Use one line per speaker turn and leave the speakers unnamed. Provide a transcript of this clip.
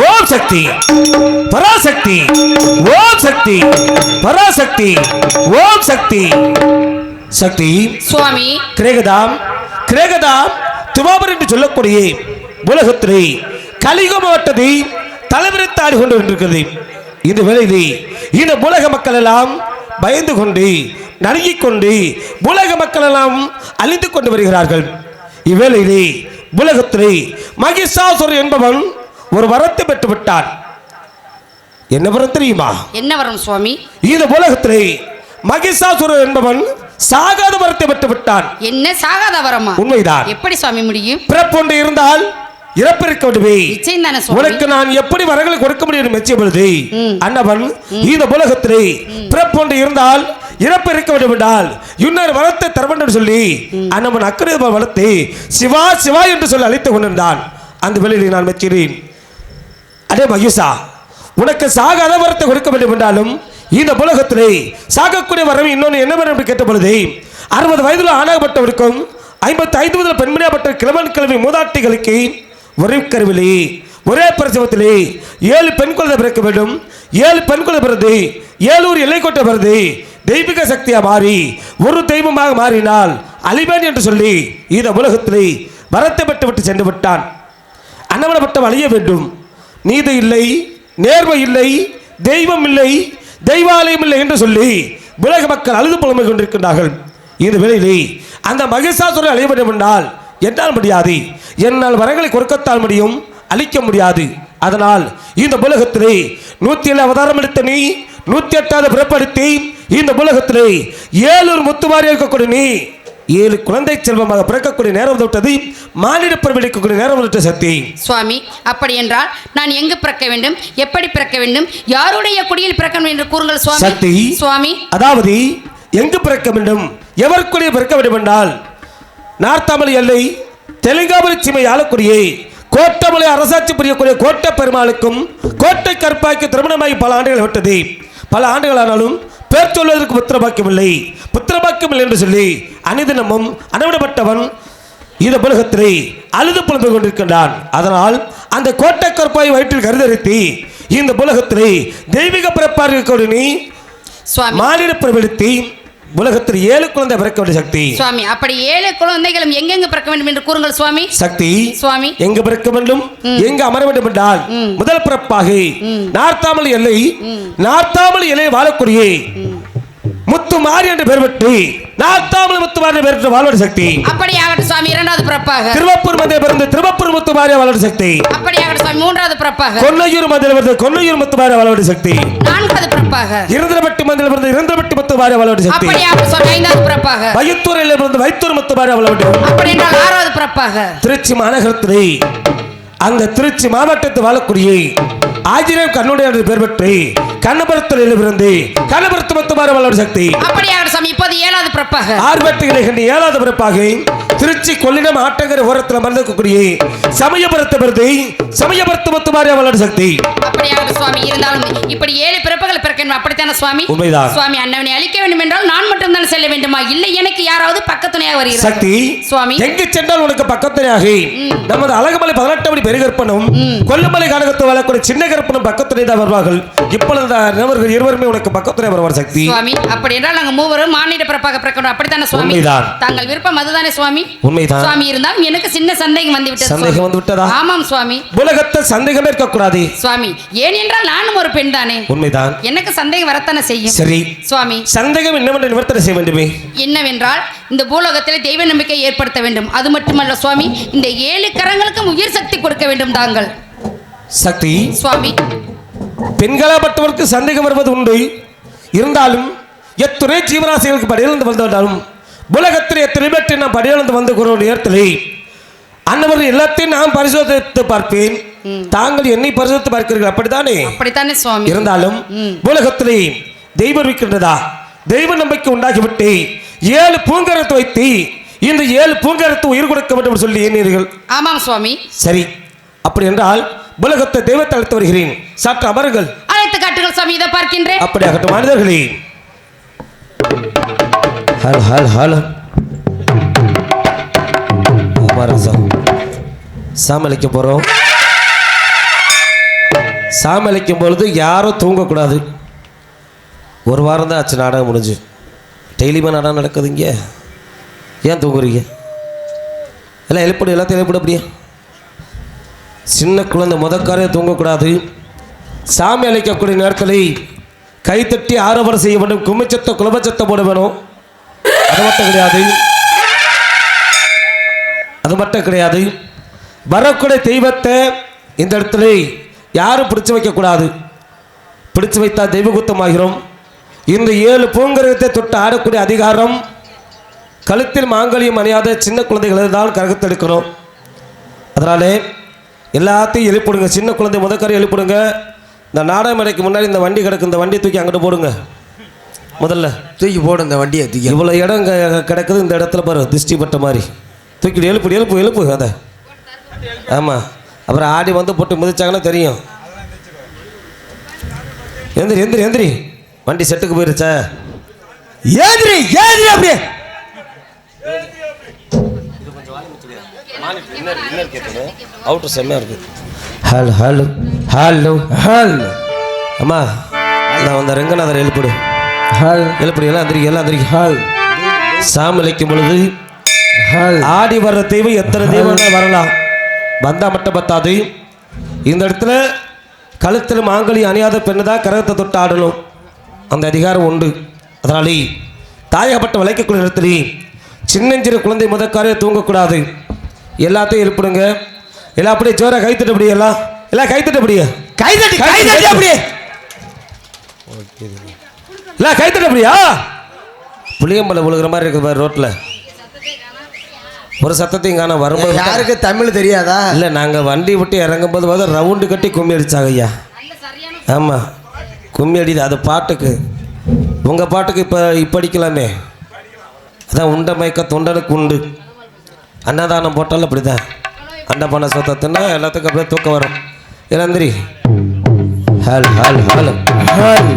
ஓம் சக்தி பராசக்தி ஓம் சக்தி பராசக்தி ஓம் சக்தி. சக்தி
சுவாமி.
கிரேகதாம் கிரேகதாம் துவாபர் என்று சொல்லக்கூடிய உலகத்திலே கலிக மாவட்டத்தை தலைவிரித்தாடி கொண்டு கொண்டிருக்கிறது இந்த வேளையிலே இந்த உலக மக்கள் எல்லாம் பயந்து கொண்டு நடுங்கிக் கொண்டு உலக மக்கள் எல்லாம் அழிந்து கொண்டு வருகிறார்கள். இவ்வேளையிலே உலகத்திலே மகிஷாசுரன் என்பவன் ஒரு வரத்தை பெற்று விட்டான். என்ன வரம் தெரியுமா?
என்ன வரும் சுவாமி?
இந்த உலகத்திலே மகிஷாசுரன் என்பவன் சாகாத வரத்தை பெற்று விட்டான்.
என்ன சாகாத வரமா?
உண்மைதான்.
எப்படி சுவாமி முடியும்?
பிறப்பொன்று இருந்தால் இறப்பிருக்க விடுவே உனக்கு நான் எப்படி வரங்களை கொடுக்க முடியும் மெச்சிய பொழுது
ம்.
அன்னவன் இந்த உலகத்திலே பிறப்பொன்று இருந்தால் இறப்பு இருக்க வேண்டும் என்றால் இன்னொரு வரத்தை தர வேண்டும் சொல்லி அன்னவன் அக்கறை வளர்த்து சிவா சிவா என்று சொல்லி அழைத்துக் கொண்டிருந்தான். அந்த வேளையில் நான் மெச்சிறேன் அடே மகிஷா உனக்கு சாகாத வரத்தை கொடுக்க வேண்டும் என்றாலும் இந்த உலகத்திலே சாகக்கூடிய வரம் இன்னொன்று என்ன வேண்டும் என்று கேட்ட பொழுது அறுபது வயதில் ஆணாகப்பட்டவருக்கும் ஐம்பத்தி ஐந்து முதல் பெண்மணியாகப்பட்ட கிழவன் கிழமை மூதாட்டிகளுக்கு ஒரே கருவிலே ஒரே பிரசவத்திலே ஏழு பெண் குழந்தை பிறக்க வேண்டும். ஏழு பெண் குழந்தை பிறந்து ஏழூர் எல்லை கொட்ட பிறந்து தெய்வீக சக்தியாக மாறி ஒரு தெய்வமாக மாறினால் அழிவேன் என்று சொல்லி இந்த உலகத்திலே வரத்தை பெற்று விட்டு சென்று விட்டான். அன்னவனப்பட்டம் அழிய வேண்டும். நீதி இல்லை நேர்மை இல்லை தெய்வம் இல்லை தெய்வாலயம் இல்லை என்று சொல்லி உலக மக்கள் அழுது புலமை கொண்டிருக்கின்றார்கள். இந்த வேளையிலே அந்த மகிஷாசுரை அழிய வேண்டும் என்றால் என்னால் முடியாது. என்னால் வரங்களை கொடுக்கத்தால் முடியும் அழிக்க முடியாது. அதனால் இந்த உலகத்திலே நூத்தி ஏழு அவதாரம் எடுத்த நீ நூத்தி எட்டாவது பிறப்படுத்தி இந்த உலகத்திலே ஏழூர் முத்துமாரி இருக்கக்கூடிய நீ ஏழு குழந்தை செல்வமாக பிறக்கக்கூடிய நேரம் விட்டது மானிட பிறவிடிக்கக்கூடிய நேரம் விட்ட சக்தி.
சுவாமி அப்படி என்றால் நான் எங்கு பிறக்க வேண்டும்? எப்படி பிறக்க வேண்டும்? யாருடைய குடியில் பிறக்க வேண்டும் என்று கூறுங்கள் சுவாமி.
சக்தி.
சுவாமி.
அதாவது எங்கு பிறக்க வேண்டும்? எவருக்குரிய பிறக்க வேண்டும் என்றால் நார்த்தமலை எல்லை தெலுங்காபுரி சீமை ஆளக்கூடிய கோட்டமலை அரசாட்சி புரியக்கூடிய கோட்டை பெருமாளுக்கும் கோட்டை கற்பாய்க்கு திருமணமாகி பல ஆண்டுகள் விட்டது பல ஆண்டுகளானாலும் பேர் சொல்வதற்கு புத்திரபாக்கியம் இல்லை. புத்திரபாக்கியம் இல்லை என்று சொல்லி அனிதினமும் அனுவிடப்பட்டவன் இந்த உலகத்திலே அழுது புலம்பிக் கொண்டிருக்கின்றான். அதனால் அந்த கோட்டை கற்பாய் வயிற்றில் கருதரித்து இந்த உலகத்திலே தெய்வீக இருக்கக்கூடிய நீ
சுவாமி.
மானிட பிரபலத்தி உலகத்தில் ஏழு குழந்தை பிறக்க வேண்டிய சக்தி.
சுவாமி அப்படி ஏழு குழந்தைகளும் எங்கெங்கு பிறக்க வேண்டும் என்று கூறுங்கள் சுவாமி?
சக்தி
சுவாமி.
எங்க பிறக்க வேண்டும்? எங்க அமர வேண்டும் என்றால் முதல் பிறப்பாக நார்த்தாமல் எல்லை நார்த்தாமல் எல்லை வாழக்கூடிய முத்து மாறி என்று பெயர் பெற்று நார்த்தாமல் முத்து மாறி பெயர் பெற்று வாழ்வடி சக்தி.
அப்படி ஆகட்டும் சுவாமி இரண்டாவது பிறப்பாக.
திருவப்பூர் மந்திர பிறந்து திருவப்பூர் முத்து மாறி வாழ்வடி சக்தி.
அப்படி ஆகட்டும் சுவாமி மூன்றாவது பிறப்பாக.
கொன்னையூர் மந்திர பிறந்து கொன்னையூர் முத்து மாறி வாழ்வடி சக்தி.
நான்காவது பிறப்பாக.
இருந்தபட்டி மந்திர பிறந்து இருந்தபட்டி முத்து மாறி வாழ்வடி சக்தி.
அப்படி ஆகட்டும் சுவாமி ஐந்தாவது பிறப்பாக.
வைத்தூரில் பிறந்து வைத்தூர் முத்து மாறி வாழ்வடி
அப்படி என்றால் ஆறாவது பிறப்பாக.
திருச்சி மாநகரத்திலே அந்த திருச்சி மாவட்டத்து வாழக்கூடிய ஆஞ்சநேயம் கண்ணுடைய பெயர் பெற்று கண்ணபுரத்தில் பிறந்து கண்ணபுரத்து மொத்தமாக வளர சக்தி.
அப்படி ஆகட்டும் சுவாமி இப்போது ஏழாவது பிறப்பாக.
ஆர்வட்டுகளை கண்டு ஏழாவது பிறப்பாக திருச்சி கொள்ளிடம் ஆட்டங்கரை ஓரத்தில் மறந்துக்கூடிய சமயபுரத்தை பிறந்து சமயபுரத்து மொத்தமாக வளர சக்தி.
அப்படி ஆகட்டும் சுவாமி இருந்தாலும் இப்படி ஏழு அப்படித்தானே சுவாமி?
உண்மைதான்.
சுவாமி அண்ணவனை அழிக்க வேண்டும் என்றால் நான் மட்டும் தான் செல்ல வேண்டுமா? இல்லை எனக்கு யாராவது பக்கத்துணையாக வருகிறது
சக்தி
சுவாமி.
எங்கு சென்றால் உனக்கு பக்கத்துணையாக நமது அழகுமலை பதினெட்டு மணி பெருகற்பனும் கொல்லுமலை கழகத்து வாழக்கூடிய சின்ன கற்பனும் பக்கத்துணை தான் வருவார்கள். இப்பொழுது இருவருமே உனக்கு பக்கத்துணை வருவார் சக்தி.
சுவாமி அப்படி என்றால் நாங்கள் மூவரும் மானிட பிறப்பாக பிறக்கணும் அப்படித்தானே சுவாமி. தாங்கள் விருப்பம் அதுதானே சுவாமி?
உண்மைதான்.
சுவாமி இருந்தாலும் எனக்கு சின்ன சந்தேகம் வந்து விட்டது
சந்தேகம். வந்து விட்டதா
ஆமாம் சுவாமி.
உலகத்தில் சந்தேகமே இருக்கக்கூடாது.
சுவாமி ஏன் என்றால் நானும் ஒரு பெண் தானே?
உண்மைதான்.
எனக்கு சந்தேகம் வரத்தானே செய்யும்?
சரி.
சுவாமி.
சந்தேகம் என்னவென்று நிவர்த்தனை செய்ய வேண்டுமே?
என்னவென்றால் இந்த பூலோகத்தில் தெய்வ நம்பிக்கை ஏற்படுத்த வேண்டும். அது மட்டுமல்ல சுவாமி இந்த ஏழு கரங்களுக்கும் உயிர் சக்தி கொடுக்க வேண்டும் தாங்கள்.
சக்தி?
சுவாமி.
பெண்களாப்பட்டவருக்கு சந்தேகம் வருவது உண்டு. இருந்தாலும் எத்துணை ஜீவராசிகளுக்கு படியிலிருந்து வந்து வந்தாலும் உலகத்தில் எத்தனை பேற்றை நான் படியிலிருந்து வந்து கூற நேரத்தில் அன்னவர் எல்லாத்தையும் நான் பரிசோதித்து பார்ப்பேன். தாங்கள் என்னை பரிசோதித்து பார்க்கிறீர்கள் அப்படித்தானே?
அப்படித்தானே சுவாமி?
இருந்தாலும் உலகத்திலே தெய்வம் இருக்கின்றதா? தெய்வ நம்பிக்கை உண்டாகிவிட்டு ஏழு பூங்கரத்தை வைத்து இந்த ஏழு பூங்கரத்து உயிர் கொடுக்க வேண்டும் சொல்லி எண்ணீர்கள்
ஆமாம் சுவாமி.
சரி. அப்படி என்றால் உலகத்தை தெய்வத்தை அழைத்து வருகிறேன். சற்று அமருங்கள்.
அழைத்து காட்டுங்கள் சுவாமி இதை பார்க்கின்றேன்.
அப்படியாகட்டும் மனிதர்களே. ஹல் ஹல் ஹல். சாமளிக்க போறோம். சாமளிக்கும் அழைக்கும் பொழுது யாரும் தூங்கக்கூடாது. ஒரு வாரம் தான் ஆச்சு நாடகம் முடிஞ்சு. டெய்லியுமே நாடகம் நடக்குது இங்கே. ஏன் தூங்குறீங்க? எல்லாம் எழுப்பிடு எல்லாத்தையும் எழுப்பிடு அப்படியே. சின்ன குழந்தை முதக்காரே தூங்கக்கூடாது. சாமி அழைக்கக்கூடிய நேரத்தில் கைத்தட்டி ஆரவாரம் செய்ய வேண்டும். கும்பச்சத்தை குலபச்சத்தை போட வேணும். அது மட்டும் கிடையாது. அது மட்டும் கிடையாது. வரக்கூடிய தெய்வத்தை இந்த இடத்துல யாரும் பிடிச்சு வைக்கக்கூடாது. பிடிச்சு வைத்தா தெய்வ குத்தமாகிறோம் இந்த ஏழு பூங்கரகத்தை தொட்டு ஆடக்கூடிய அதிகாரம் கழுத்தில் மாங்கல்யம் அணியாத சின்ன குழந்தைகளை தான் கரகத்தெடுக்கணும் அதனாலே எல்லாத்தையும் எழுப்பிடுங்க. சின்ன குழந்தை முதக்கரை எழுப்பிடுங்க. இந்த நாடக மேடைக்கு முன்னாடி இந்த வண்டி கிடக்கு இந்த வண்டியை தூக்கி அங்கிட்டு போடுங்க. முதல்ல
தூக்கி போடு இந்த வண்டியை தூக்கி.
இவ்வளோ இடம் கிடக்குது இந்த இடத்துல பாரு திருஷ்டி பட்ட மாதிரி. தூக்கிட்டு எழுப்பு எழுப்பு எழுப்பு அதை. ஆமாம் அப்புறம் ஆடி வந்து போட்டு மிதிச்சாங்கன்னா தெரியும். எந்திரி எந்திரி எந்திரி. வண்டி செட்டுக்கு போயிருச்சா.
ஏதிரி ஏதிரி அப்படியே.
அவுட்ரு செம்மையாக இருக்கு. ஹலோ ஹலோ ஹலோ
ஹல்
அம்மா நான் அந்த ரெங்கநாதர் எழுப்பிடு.
ஹல்
எழுப்பிடு எல்லாம் எந்திரி எல்லாம் எந்திரி.
ஹல்
சாமி இழைக்கும் பொழுது
ஹல்
ஆடி வர்ற தெய்வம் எத்தனை தெய்வங்கள் வரலாம். வந்தா மட்டும் பத்தாது. இந்த இடத்துல கழுத்தில் மாங்கலி அணியாத பெண்ணு தான் கரகத்தை தொட்டு ஆடணும். அந்த அதிகாரம் உண்டு. அதனாலே தாயகப்பட்ட விளைக்கக்கூடிய இடத்துல சின்னஞ்சிறு குழந்தை முதக்காரே தூங்கக்கூடாது. எல்லாத்தையும் எழுப்பிடுங்க எல்லாம் அப்படியே ஜோரா கைத்தட்டு அப்படியே எல்லாம். எல்லாம் கைத்தட்டு அப்படியே.
கைதட்டி கைதட்டி அப்படியே.
எல்லாம் கைத்தட்டு அப்படியா? புளியம்பலை விழுகிற மாதிரி இருக்குது பாரு ரோட்டில். ஒரு சத்தத்தையும் காண வரும்போது
யாருக்கு தமிழ் தெரியாதா?
இல்லை நாங்கள் வண்டி விட்டு இறங்கும்போது வந்து ரவுண்டு கட்டி கும்மி அடிச்சாங்க ஐயா. ஆமாம் கும்மி அடிது அது பாட்டுக்கு. உங்கள் பாட்டுக்கு இப்போ இப்போ அடிக்கலாமே அதான் உண்ட மயக்க தொண்டனுக்கு உண்டு. அன்னதானம் போட்டாலும் அப்படி தான் அன்னபான சொத்தத்துனா எல்லாத்துக்கும் அப்படியே தூக்கம் வரும். இளந்திரி ஹல் ஹல் ஹல்.
ஹல்.